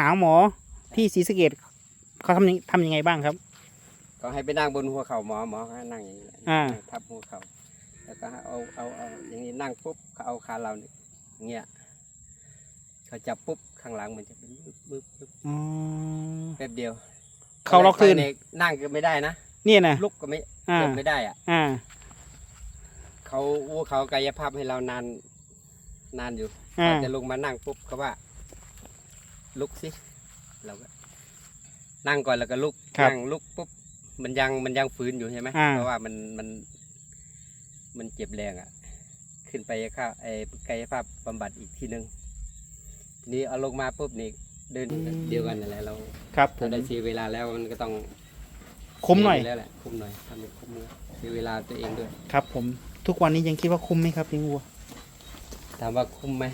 หาหมอที่ศรีสะเกดเขาทำยังทำยังไงบ้างครับ ก็ให้ไปนั่งบนหัวเข่าหมอหมอก็ให้นั่งอย่างนี้แหละอ่านั่งทับหัวเข่าแล้วก็เอาเอาเอาอย่างนี้นั่งปุ๊บเขาเอาขาเราเนี่ยเงี้ยเขาจับปุ๊บข้างหลังมันจะเป็นบึ๊บบึ๊บบึ๊บอ๋อแป๊บเดียวเขาล็อกคืนไปนั่งก็ไม่ได้นะเนี่ยนะลุกก็ไม่อ่าเดินไม่ได้อะอ่าเขาวัวเขากายภาพให้เรานานนานอยู่อ่าเราจะลงมานั่งปุ๊บเขาว่า ลุกสิเราก็นั่งก่อนแล้วก็ลุกครับนั่งลุกปุ๊บมันยังมันยังฝืนอยู่ใช่ไหมอ่า เพราะว่ามันมัน มันเจ็บแรงอะ ขึ้นไปข้าไอ้กายภาพบำบัดอีกทีนึงทีนี้เอาลงมาปุ๊บนี่เดินเดียวกันนั่นแหละเราครับผถ้ามได้เสียเวลาแล้วมันก็ต้องคุ้มหน่อยเสีแล้วแหละคุ้มหน่อยทำให้คุ้มเลยเสียเวลาตัวเองด้วย ครับ ผมทุกวันนี้ยังคิดว่าคุ้มไหมครับเลี้ยงวัว ถามว่าคุ้มไหม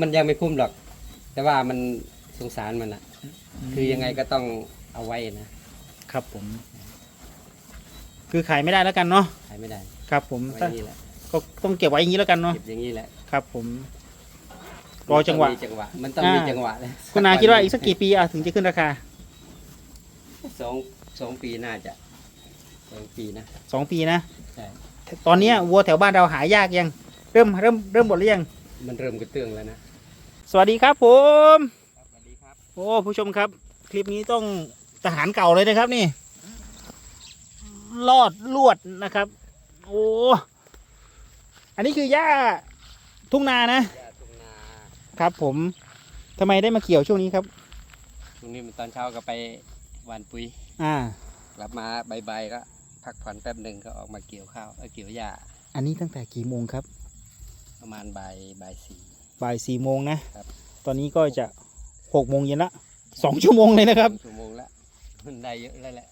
มันยังไม่คุ้มหรอก แต่ว่ามันสงสารมันอะคือยังไงก็ต้องเอาไว้นะครับผม คือขายไม่ได้แล้วกันเนาะขายไม่ได้ครับ ผมไว้ถ้านี่แหละก็ต้องเก็บไว้อย่างนี้แล้วกันเนาะเก็บอย่างนี้แหละครับ ผม รอจังหวะ มันต้องมีจังหวะ มันต้องอ่ามีมีจังหวะเลยคุณนาคิดว่าอีกสักกี่ปีอะถึงจะขึ้นราคาสองสองปีน่าจะสองปีนะสองปีนะใช่ตอนเนี้ยวัวแถวบ้านเราหายากยัง เริ่มเริ่มเริ่มหมดหรือยัง มันเริ่มกระเตื้องแล้วนะ สวัสดีครับผมครับสวัสดีครับ โอ้ผู้ชมครับ คลิปนี้ต้องทหารเก่าเลยนะครับนี่ ลอดลวดนะครับ โอ้ อันนี้คือหญ้าทุ่งนานะยาทุ่งนา ครับผม ทำไมได้มาเกี่ยวช่วงนี้ครับตรงนี้มันตอนเช้าก็ไปหว่านปุ๋ย อ่า กลับมาบ่ายๆก็พักผ่อนแป๊บหนึ่งก็ออกมาเกี่ยวข้าวเออเกี่ยวหญ้า อันนี้ตั้งแต่กี่โมงครับ ประมาณบ่ายบ่ายสี่ บ่ายสี่โมงนะครับ ตอนนี้ก็จะหกโมงเย็นละสองชั่วโมงเลยนะครับสองชั่วโมงแล้วมันได้เยอะแล้วแหละ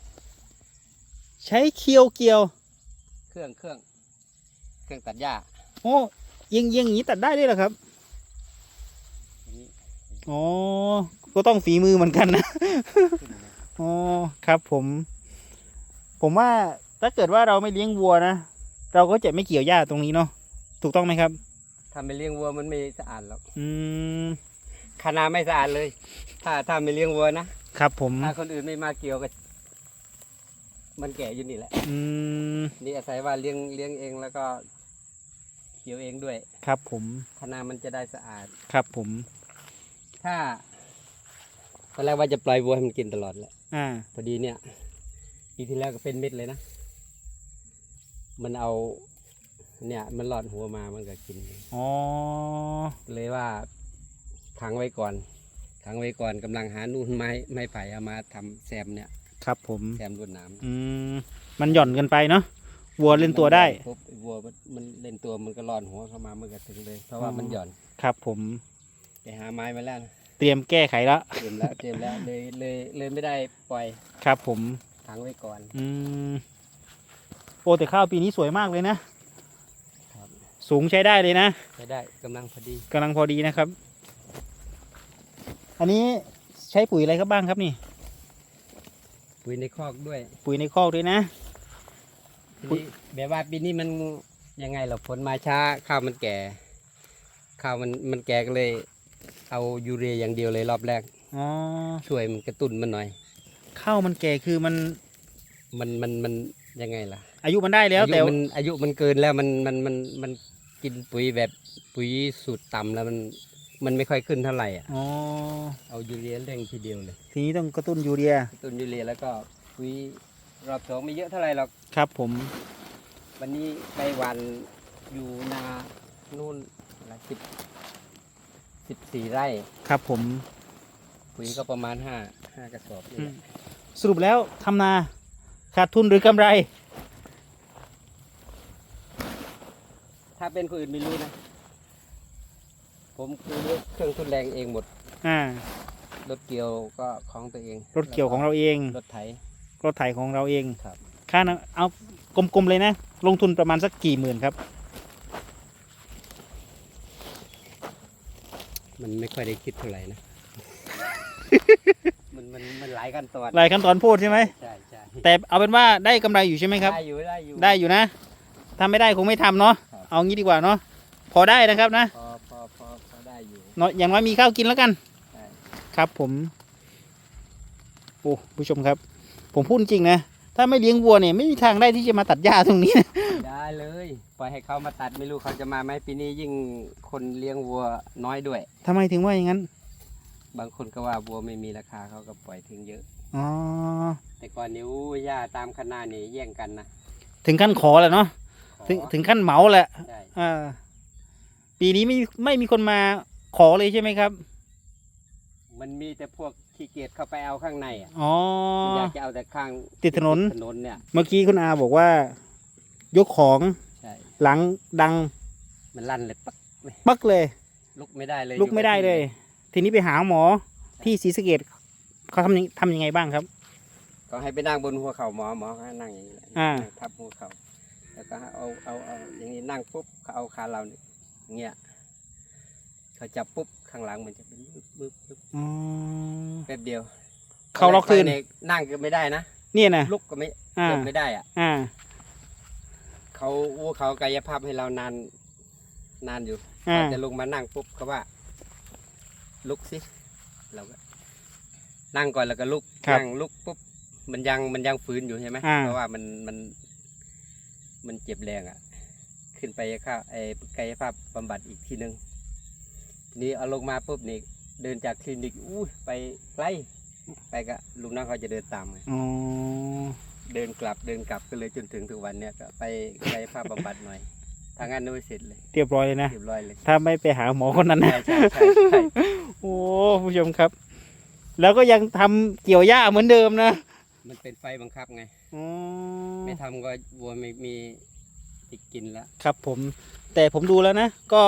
ใช้เคียวเกี่ยวเครื่องเครื่องเครื่องตัดหญ้าโอ้ยิงยิงอย่างนี้ตัดได้ด้วยเหรอครับอย่างนี้อ๋อก็ต้องฝีมือเหมือนกันนะ ขึ้นนะอ๋อครับผม ผมว่าถ้าเกิดว่าเราไม่เลี้ยงวัวนะ เราก็จะไม่เกี่ยวหญ้าตรงนี้เนาะถูกต้องไหมครับ ถ้าไม่เลี้ยงวัวมันไม่สะอาดหรอกอืมคานาไม่สะอาดเลย ถ้าถ้าไม่เลี้ยงวัวนะครับผมถ้าคนอื่นไม่มาเกี่ยวก็มันแก่อยู่นี่แหละ อืมนี่อาศัยว่าเลี้ยงเลี้ยงเองแล้วก็เกี่ยวเองด้วย ครับผมคานามันจะได้สะอาด ครับผม ถ้าตอนแรกว่าจะปล่อยวัวให้มันกินตลอดแหละอ่า พอดีเนี่ยปีที่แล้วก็เป็นเม็ดเลยนะ มันเอา เนี่ย มันหลอดหัวมามันก็กิน อ๋อ เลยว่าขังไว้ก่อนขังไว้ก่อนกำลังหานู่นไม้ไม้ไผ่เอามาทำแซมเนี่ยครับผม แซมรวดหน้ำอืม มันหย่อนเกันไปเนาะ วัวเล่นตัวได้ ปุ๊บไอ้วัวมันมันเล่นตัวมันก็หลอนหัวเข้ามามันก็ถึงเลย เพราะว่ามันหย่อนครับผม ไปหาไม้มาแล้วนะเตรียมแก้ไขแล้ว เตรียมแล้วเตรียมแล้วเลยเลยเลยไม่ได้ปล่อยครับผม ขังไว้ก่อน อืม โอ้แต่ข้าวปีนี้สวยมากเลยนะครับ สูงใช้ได้เลยนะใช้ได้กำลังพอดีกำลังพอดีนะครับ อันนี้ใช้ปุ๋ยอะไรครับบ้างครับนี่ ปุ๋ยในคอกด้วยปุ๋ยในคอกด้วยนะ ทีนี้แบบว่าปีนี้มันยังไงหรอฝนมาช้าข้าวมันแก่ข้าวมันมันแก่ก็เลย เอายูเรียอย่างเดียวเลยรอบแรก อ๋อช่วยมันกระตุ้นมันหน่อย ข้าวมันแก่คือมันมันมันมันยังไงล่ะอายุมันได้แล้วอายุแต่มันอายุมันเกินแล้วมันมันมันมัน กินปุ๋ยแบบปุ๋ยสูตรต่ำแล้วมันมันไม่ค่อยขึ้นเท่าไหร่อะอ๋อเอายูเรียเร่งทีเดียวเลย ทีนี้ต้องกระตุ้นยูเรียกระตุ้นยูเรียแล้วก็ปุ๋ยรอบสองไม่เยอะเท่าไหร่หรอก ครับผม วันนี้ไปหวันอยู่นานู่นอะไรสิบสิบสี่ไร่ ครับผม ปุ๋ยก็ประมาณห้าห้ากระสอบนี่อืแหมละ สรุปแล้วทำนา ขาดทุนหรือกำไร ถ้าเป็นคนอื่นไม่รู้นะ ผมคือเครื่องทุนแรงเองหมด อ่ารถเกี่ยวก็ของตัวเอง รถเกี่ยวของเราเอง รถไถ รถไถของเราเองครับ ค่าน้ำเอากลมๆเลยนะ ลงทุนประมาณสักกี่หมื่นครับ มันไม่ค่อยได้คิดเท่าไหร่นะ มันมันมันหลายขั้นตอนรายขั้นตอนพูดใช่ไหม ใช่ใช่แต่เอาเป็นว่าได้กำไรอยู่ใช่ไหมครับ ได้อยู่ได้อยู่ ได้อยู่นะ ถ้าไม่ได้คงไม่ทำเนาะครับ เอางี้ดีกว่าเนาะพอได้นะครับนะพอพอพอพอได้อยู่น้อยอย่างน้อยมีข้าวกินแล้วกันใช่ครับผม โอ้ผู้ชมครับ ผมพูดจริงนะ ถ้าไม่เลี้ยงวัวเนี่ย ไม่มีทางได้ที่จะมาตัดหญ้าตรงนี้นะได้เลยปล่อยให้เขามาตัดไม่รู้เขาจะมาไหมปีนี้ยิ่งคนเลี้ยงวัวน้อยด้วย ทำไมถึงว่าอย่างนั้น บางคนก็ว่าวัวไม่มีราคาเขาก็ปล่อยทิ้งเยอะ อ๋อ แต่ก่อนนิ้วหญ้าตามคณะนี่แย่งกันนะ ถึงขั้นขอแหละเนาะขอ ถึงถึงขั้นเหมาแหละใช่อ่าปีนี้ไม่ไม่มีคนมาขอเลยใช่ไหมครับ มันมีแต่พวกขี้เกียจเข้าไปเอาข้างในอะอ๋อ มันอยากจะเอาแต่ข้างติดถนน ถนนเนี่ยเมื่อกี้คุณอาบอกว่า ยกของใช่หลังดังมันลั่นเลยปักปักเลย ลุกไม่ได้เลยลุกไม่ได้เลยอทีนี้ไปหาหมอที่ศรีสะเกดเขาทำยังทำยังไงบ้างครับ ก็ให้ไปนั่งบนหัวเข่าหมอหมอก็ให้นั่งอย่างนี้แหละอ่า นั่งทับหัวเข่า แล้วก็เอาเอาเอาอย่างนี้นั่งปุ๊บเขาเอาขาเราเนี่ยเงี้ยเขาจับปุ๊บข้างหลังมันจะเป็นบึ๊บบึ๊บบึ๊บอ๋อแป๊บเดียวเขาล็อกคืนไปเยนั่งก็ไม่ได้นะเนี่ยนะลุกก็ไม่อ่าเดินไม่ได้อะอ่า เขาอู้เขากายภาพให้เรานาน นานอยู่อ่าพอจะลงมานั่งปุ๊บเขาว่า ลุกสิเราก็นั่งก่อนแล้วก็ลุกครับนั่งลุกปุ๊บมันยังมันยังฝืนอยู่ใช่ไหมอ่า เพราะว่ามันมัน มันเจ็บแรงอะ ขึ้นไปค่าไอ้กายภาพบำบัดอีกทีนึงทีนี้เอาลงมาปุ๊บนี่เดินจากคลินิกอู้ไปไกลไปก็ลุงน้องเขาจะเดินตามไงอ๋อเดินกลับเดินกลับก็เลยจนถึงทุกวันเนี่ยก็ไปกายภาพบำบัดหน่อยทางงานนู้นเสร็จเลยเรียบร้อยเลยนะเรียบร้อยเลยถ้าไม่ไปหาหมอคนนั้นนะใช่ใช่ใช่ใช่โอ้ผู้ชมครับ แล้วก็ยังทำเกี่ยวหญ้าเหมือนเดิมนะ มันเป็นไฟบังคับไง อ๋อไม่ทำก็วัวไม่มีติดกินแล้วครับผม แต่ผมดูแล้วนะ ก็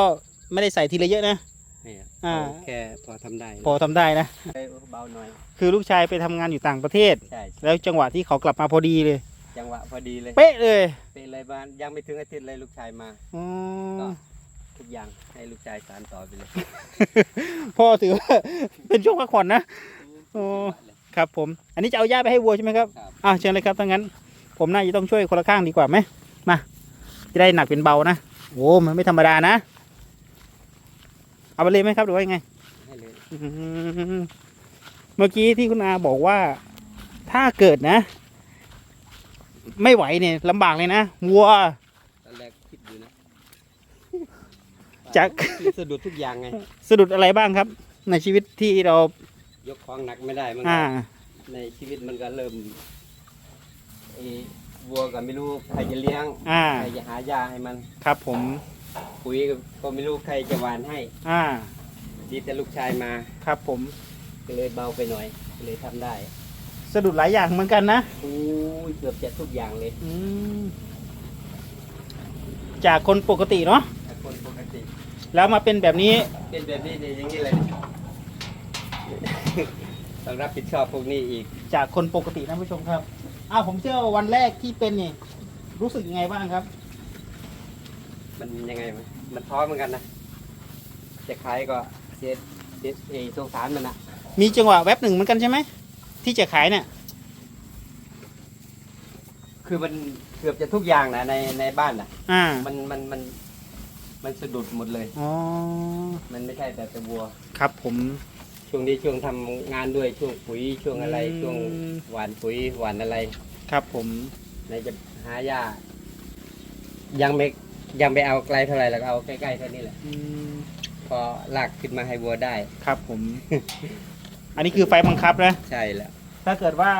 ไม่ได้ใส่ทีละเยอะนะ เนี่ยอ่าเแค่พอทำได้พอทำได้นะเอ้ยเบาหน่อย คือลูกชายไปทำงานอยู่ต่างประเทศ ใช่แล้วจังหวะที่เขากลับมาพอดีเลย จังหวะพอดีเลยเป๊ะเลยเป็นเลยบ้านยังไม่ถึงอาทิตย์เลยลูกชายมา อ๋อก็ทุกอย่างให้ลูกชายสานต่อไปเลยพ่อถือว่า เป็นช่วงพักผ่อนนะ โอ้ ครับผม อันนี้จะเอาหญ้าไปให้วัวใช่ไหมครับ ครับอ่าเชิญเลยครับถ้างั้น ผมน่าจะต้องช่วยคนละข้างดีกว่าไหมมา จะได้หนักเป็นเบานะ โอ้มันไม่ธรรมดานะ เอาไปเลยไหมครับหรือว่ายังไง ให้เลยอืมเมื่อกี้ที่คุณอาบอกว่าถ้าเกิดนะ ไม่ไหวเนี่ยลำบากเลยนะวัว ตอนแรกคิดอยู่นะจากคือสะดุดทุกอย่างไง สะดุดอะไรบ้างครับ ในชีวิตที่เรา ยกของหนักไม่ได้มันก็อ่า ในชีวิตมันก็เริ่มไอ้วัวก็ไม่รู้ใครจะเลี้ยงอ่า ใครจะหายาให้มันครับผม ปุ๋ยก็ก็ไม่รู้ใครจะหวานให้ อ่า ดีแต่ลูกชายมาครับผม ก็เลยเบาไปหน่อยก็เลยทำได้สะดุดหลายอย่างเหมือนกันนะ อู้ยเกือบจะทุกอย่างเลยอืม จากคนปกติเนาะ แต่คนปกติ แล้วมาเป็นแบบนี้ เป็นแบบนี้เนี่ยอย่างนี้เลย ต้องรับผิดชอบพวกนี้อีก จากคนปกตินะผู้ชมครับอ้าวผมเชื่อว่าวันแรกที่เป็นนี่รู้สึกยังไงบ้างครับ มันยังไงมันมันท้อเหมือนกันนะจะขายก็เสียเสียเอสงสารมันนะมีจังหวะแวบหนึ่งเหมือนกันใช่ไหมที่จะขายเนี่ยคือมันเกือบจะทุกอย่างนะในในบ้านน่ะอ่ามันมันมันมันสะดุดหมดเลย อ๋อมันไม่ใช่แต่แต่วัว ครับผม ช่วงนี้ช่วงทำงานด้วยช่วงปุ๋ยช่วงอะไรอืม ช่วงหวานปุ๋ยหวานอะไรครับผมไหนจะหาหญ้ายังไม่ยังไม่เอาไกลเท่าไหร่แล้วก็เอาใกล้ๆเท่านี้แหละอืมพอลากขึ้นมาให้วัวได้ ครับผม อันนี้คือไฟบังคับนะใช่แล้วถ้าเกิดว่า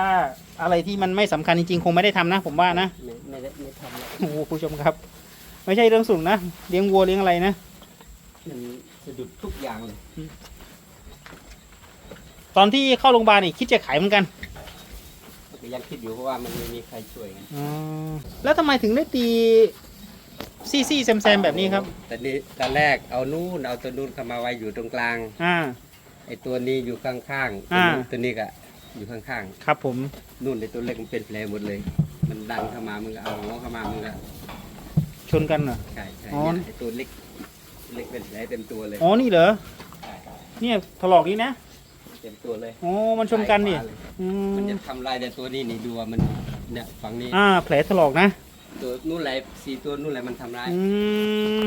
อะไรที่มันไม่สำคัญจริงๆ คงไม่ได้ทำนะ ผมว่านะไม่ไม่ได้ไม่ทำแล้วโอ้โหผู้ชมครับ ไม่ใช่เรื่องสูงนะเลี้ยงวัวเลี้ยงอะไรนะมันสะดุดทุกอย่างเลย ตอนที่เข้าโรงพยาบาลนี่คิดจะขายเหมือนกันก็ยังคิดอยู่เพราะว่ามันไม่มีใครช่วยไงอ๋อแล้วทำไมถึงได้ตีซี่ซี่แซมแซมแบบนี้ครับแต่นี่ตอนแรกเอานู่นเอาตัวนู่นเข้ามาไว้อยู่ตรงกลางอ่า ไอ้ตัวนี้อยู่ข้างๆอ่าตัวนี้ก็อยู่ข้างครับผม ๆนู่นไอ้ตัวเล็กมันเป็นแผลหมดเลย มันดันเข้ามามันก็เอาหัวเข้ามามันก็ชนกันเหรอ ใช่ใช่อ๋อ เนี่ยไอ้ตัวเล็กเล็กเป็นแผลเต็มตัวเลยอ๋อนี่เหรอ ใช่เนี่ยถลอกนี่นะ เต็มตัวเลยอ๋อมันชนกันนี่ซ้ายขวาเลยอืมันมจะทำลายแต่ตัวนี้นี่ดูว่ามันเนี่ยฝั่งนี้อ่าแผลถลอกนะตัวนู่นแหละสี่ตัวนู่นแหละมันทำร้ายอืม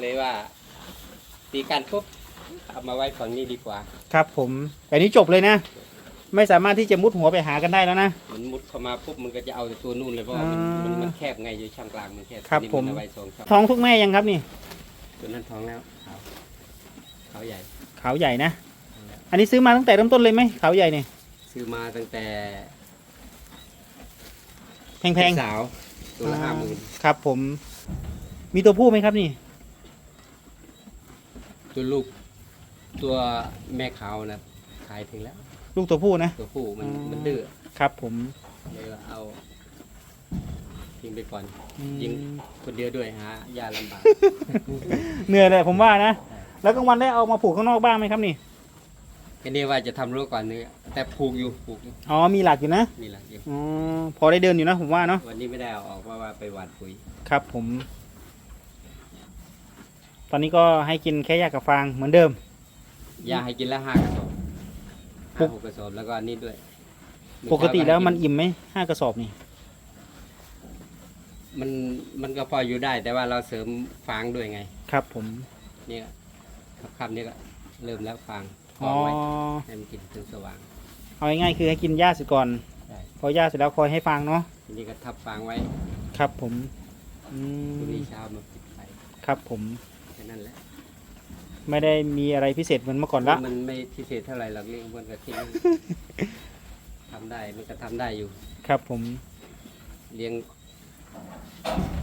เลยว่า ตีกันปุ๊บเอามาไว้ฝั่งนี้ดีกว่า ครับผมแต่นี้จบเลยนะ ไม่สามารถที่จะมุดหัวไปหากันได้แล้วนะ มันมุดเข้ามาปุ๊บมันก็จะเอาแต่ตัวนู่นเลยเพราะว่ามันอ่ามัมันมันแคบไงอยู่ช่างกลางมันแคบครับนี่ผม เอาไว้สองช่องท้องทุกแม่ยังครับนี่ตัวนั้นท้องแล้วขาวขาวใหญ่ขาวใหญ่นะ อันนี้ซื้อมาตั้งแต่เริ่มต้นเลยไหมขาวใหญ่เนี่ยซื้อมาตั้งแต่แพงสาวตัวละห้าหมื่นๆครับ ผม มีตัวผู้ไหมครับนี่ ตัวลูก ตัวแม่ขาวนะขายถึงแล้ว ลูกตัวผู้นะ ตัวผู้มันอืมมันดื้อครับ ผมเลยว่าเอาทิ้งไปก่อนอืมยิงคนเดียวด้วยหายาลำบาก เหนื่อยเลยผมว่านะ แล้วกลางวันได้เอามาผูกข้างนอกบ้างไหมครับนี่ แค่นี้ว่าจะทำรั้วก่อนนึงแต่ผูกอยู่ผูกอยู่อ๋อมีหลักอยู่นะมีหลักอยู่อ๋อพอได้เดินอยู่นะผมว่าเนาะวันนี้ไม่ได้เอาออกเพราะว่าไปหว่านปุ๋ยครับ ผม ตอนนี้ก็ให้กินแค่ยากับฟางเหมือนเดิม ยาให้กินละห้ากระสอบปห้าก หกกระสอบแล้วก็อันนี้ด้วยปกติแล้วมันอิ่มไหมห้ากระสอบนี่มันมันก็พออยู่ได้ แต่ว่าเราเสริมฟางด้วยไง ครับ ผม นี่ก็ครับครับนี่ก็เริ่มแล้วฟาง พอ๋ออไว้ให้มันกินถึงสว่าง เอาง่ายๆคือให้กินหญ้าเสร็จก่อน ใช่ พอหญ้าเสร็จแล้วคอยให้ฟางเนาะทีนี้ก็ทับฟางไว้ครับ ผมอืพรุ่งมนี้เช้ามาปิดไฟครับผมแค่นั้นแหละไม่ได้มีอะไรพิเศษเหมือนเมื่อก่อนละมันไม่พิเศษเท่าไหร่หรอกเรื่องบนกระทิ้งทำได้มันก็ทำได้อยู่ ครับผมเลี้ยง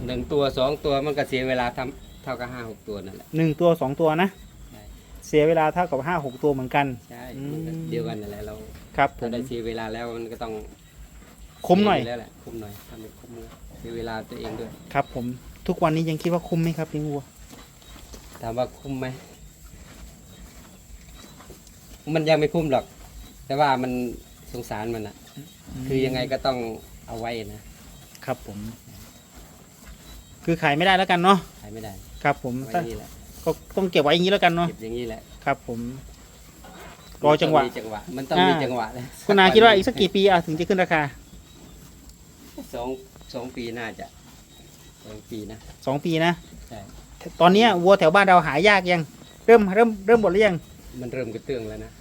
หนึ่งตัวสองตัวมันก็เสียเวลาทำเท่ากับห้าหกตัวนั่นแหละ หนึ่งตัวสองตัวนะใช่ เสียเวลาเท่ากับห้าหกตัวเหมือนกัน ใช่อืมมันก็เดียวกันนั่นแหละเราครับผถ้ามได้เสียเวลาแล้วมันก็ต้องคุ้มหน่อย เสีแล้วแหละคุ้มหน่อยทำให้คุ้มเลยเสียเวลาตัวเองด้วย ครับผมทุกวันนี้ยังคิดว่าคุ้มไหมครับเลี้ยงวัว ถามว่าคุ้มไหม มันยังไม่คุ้มหรอก แต่ว่ามันสงสารมันอะคือยังไงก็ต้องเอาไว้นะ ครับผม คือขายไม่ได้แล้วกันเนาะขายไม่ได้ครับผมไว้ถ้านี่แหละ ก็ต้องเก็บไว้อย่างนี้แล้วกันเนาะเก็บอย่างนี้แหละครับ ผมรอจังหวะ มันต้มีจังหวะ มันต้องอ่ามี มีจังหวะเลยคุณนาคิดว่าอีกสักกี่ปีอะถึงจะขึ้นราคาสองสองปีน่าจะสองปีนะ สองปีนะใช่ ตอนเนี้ยวัวแถวบ้านเราหายากยัง เริ่มเริ่มเริ่มหมดหรือยังมันเริ่มกระเตื้องแล้วนะ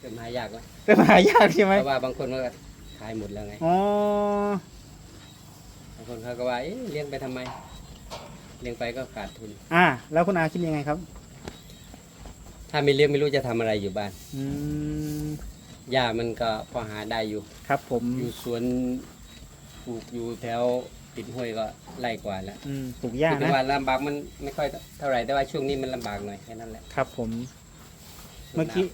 เริ่มหายากแล้วเริ่มหายากใช่ไหมเพราะว่าบางคนก็ขายหมดแล้วไง อ๋อบางคนเขาก็ว่าเอ๊ะเลี้ยงไปทำไม เลี้ยงไปก็ขาดทุน อ่า แล้วคุณอาคิดยังไงครับ ถ้าไม่เลี้ยงไม่รู้จะทำอะไรอยู่บ้านอืมหญ้ามันก็พอหาได้อยู่ ครับ ผมอยู่สวนปลูกอยู่แถวติดห้วยก็ไล่กว่าแล้วอืมปลูกหญ้าคือนะว่าลำบากมันไม่ค่อยเท่าไหร่แต่ว่าช่วงนี้มันลำบากหน่อยแค่นั้นแหละครับ ผม เมื่อกี้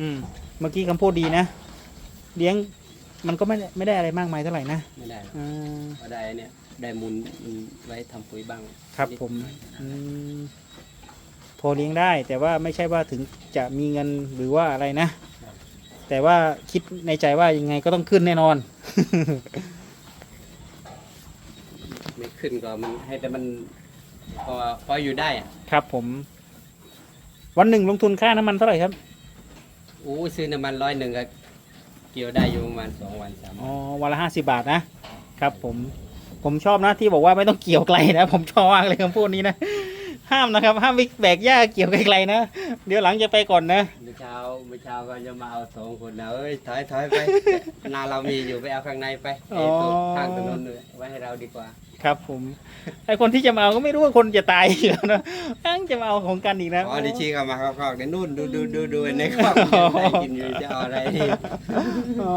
อืม เมื่อกี้คำพูดดีนะเลี้ยง มันก็ไม่ได้ไม่ได้อะไรมากมายเท่าไหร่นะไม่ได้หรอกอ่าก็ได้เนี่ย ได้มูลไว้ทำปุ๋ยบ้างครับนิดผมหน่อยอืมพอเลี้ยงได้ แต่ว่าไม่ใช่ว่าถึงจะมีเงินหรือว่าอะไรนะ แต่ว่าคิดในใจว่ายังไงก็ต้องขึ้นแน่นอน ไม่ขึ้นก็มันให้แต่มันพอพออยู่ได้อะครับผม วันหนึ่งลงทุนค่าน้ำมันเท่าไหร่ครับอู้ซื้อน้ำมันร้อยหนึ่งก็เกี่ยวได้อยู่ประมาณสองวันสามอ๋วัอนวันละห้าสิบาทนะครับผม ผมชอบนะที่บอกว่าไม่ต้องเกี่ยวไกลนะ ผมชอบมากเลยคำพูดนี้นะ ห้ามนะครับ ห้ามไปแบกหญ้าเกี่ยวไกลๆนะ เดี๋ยวหลังจะไปก่อนนะ เมื่อเช้าเมื่อเช้าก็จะมาเอาสองคนนะเอ้ยถอยถอยไป นาเรามีอยู่ไปเอาข้างในไปไอ้ตัวอ๋อข้างถนนเลยไว้ให้เราดีกว่า ครับผมไอคนที่จะมาเอาก็ไม่รู้ว่าคนจะตายอยู่แล้วนะอ้างจะมาเอาของกันอีกนะ อ๋อนี่ชี้เข้ามาคอกๆเดี๋ยวนู่นดูดูดูดูในคอกได้กินอยู่จะเอาอะไรอ๋อ